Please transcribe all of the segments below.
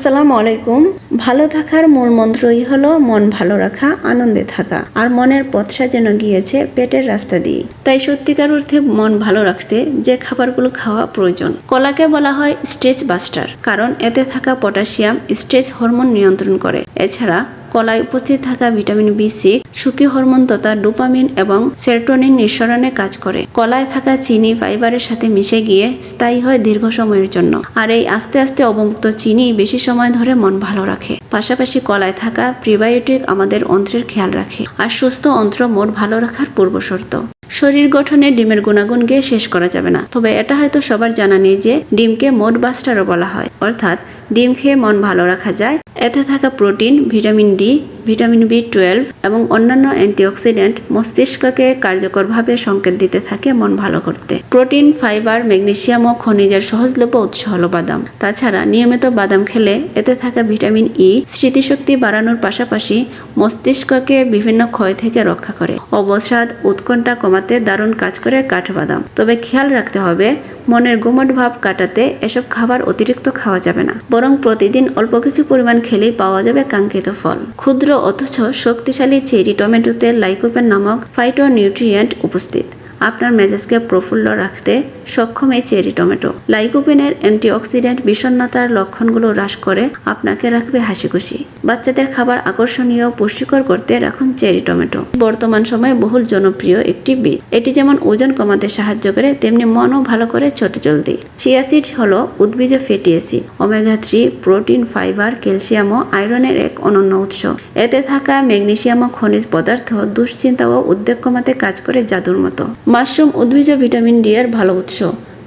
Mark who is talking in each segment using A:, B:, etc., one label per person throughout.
A: আসসালামু আলাইকুম। ভালো থাকার মূল মন্ত্রই হলো মন ভালো রাখা, আনন্দে থাকা। আর মনের পথটা যেন গিয়েছে পেটের রাস্তা দিয়ে। তাই সত্যিকার অর্থে মন ভালো রাখতে যে খাবারগুলো খাওয়া প্রয়োজন। কলাকে বলা হয় স্ট্রেচ বাস্টার। কারণ এতে থাকা পটাশিয়াম স্ট্রেচ হরমোন নিয়ন্ত্রণ করে। এছাড়া কলায় উপস্থিত থাকা ভিটামিন বি সিক্স সুখী হরমোন তথা ডোপামিন এবং সেরোটোনিন নিঃসরণে কাজ করে। কলায় থাকা চিনি, ফাইবারের সাথে মিশে গিয়ে স্থায়ী হয় দীর্ঘ সময়ের জন্য। আর এই আস্তে আস্তে অবমুক্ত চিনি বেশি সময় ধরে মন ভালো রাখে। পাশাপাশি কলায় থাকা প্রিবায়োটিক আমাদের অন্ত্রের খেয়াল রাখে। আর সুস্থ অন্ত্র মোট ভালো রাখার পূর্বশর্ত। শরীর গঠনে ডিমের গুণাগুণ গিয়ে শেষ করা যাবে না। তবে এটা হয়তো সবার জানা নেই যে ডিমকে মোট বাস্টারও বলা হয়। অর্থাৎ ডিম খেয়ে মন ভালো রাখা যায়। এতে থাকা protein, vitamin D, vitamin B twelve এবং অন্যান্য অ্যান্টিঅক্সিডেন্ট মস্তিষ্ককে কার্যকরভাবে সংকেত দিতে থাকে মন ভালো করতে। প্রোটিন, ফাইবার, ম্যাগনেসিয়াম ও খনিজের সহজলভ্য উৎস হলো বাদাম। তাছাড়া নিয়মিত বাদাম খেলে এতে থাকা ভিটামিন ই স্মৃতিশক্তি বাড়ানোর পাশাপাশি মস্তিষ্ককে বিভিন্ন ক্ষয় থেকে রক্ষা করে। অবসাদ, উৎকণ্ঠা কমাতে দারুণ কাজ করে কাঠবাদাম। তবে খেয়াল রাখতে হবে, মনের গুমট ভাব কাটাতে এসব খাবার অতিরিক্ত খাওয়া যাবে না। বরং প্রতিদিন অল্প কিছু পরিমাণ খেলেই পাওয়া যাবে কাঙ্ক্ষিত ফল। ক্ষুদ্র অথচ শক্তিশালী চেরি টমেটোতে লাইকোপেন নামক ফাইটো নিউট্রিয়েন্ট উপস্থিত। আপনার মেজাজকে প্রফুল্ল রাখতে সক্ষম এই চেরি টমেটো। লাইকোপেনের অ্যান্টিঅক্সিডেন্ট বিষণ্ণতার লক্ষণগুলো হ্রাস করে, আপনাকে রাখবে হাসি খুশি বাচ্চাদের খাবার আকর্ষণীয় পুষ্টিকর করতে রাখুন চেরি টমেটো। বর্তমান সময়ে বহুল জনপ্রিয় একটি বীজ। এটি যেমন ওজন কমাতে সাহায্য করে, তেমনি মনও ভালো করে ছোট চলতে। চিয়াসিড হলো উদ্ভিজ fatty acid, omega three protein, fibre, calcium ও আয়রনের এক অনন্য উৎস। এতে থাকা ম্যাগনেসিয়াম ও খনিজ পদার্থ দুশ্চিন্তা ও উদ্বেগ কমাতে কাজ করে জাদুর মতো। মাশরুম উদ্ভিজ ভিটামিন ডি এর ভালো উৎস।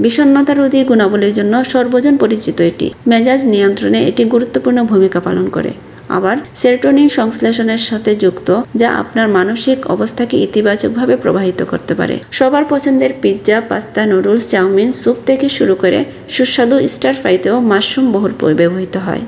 A: বিষণ্ণতা রোধী গুণাবলীর জন্য সর্বজন পরিচিত এটি। মেজাজ নিয়ন্ত্রণে এটি গুরুত্বপূর্ণ ভূমিকা পালন করে। আবার, সেরোটোনিন সংশ্লেষণের সাথে যুক্ত, যা আপনার মানসিক অবস্থাকে ইতিবাচকভাবে প্রবাহিত করতে পারে। সবার পছন্দের pizza, pasta, noodles, chow mein, soup থেকে শুরু করে সুস্বাদু স্টার ফ্রাইতেও মাশরুম বহুল ব্যবহৃত হয়।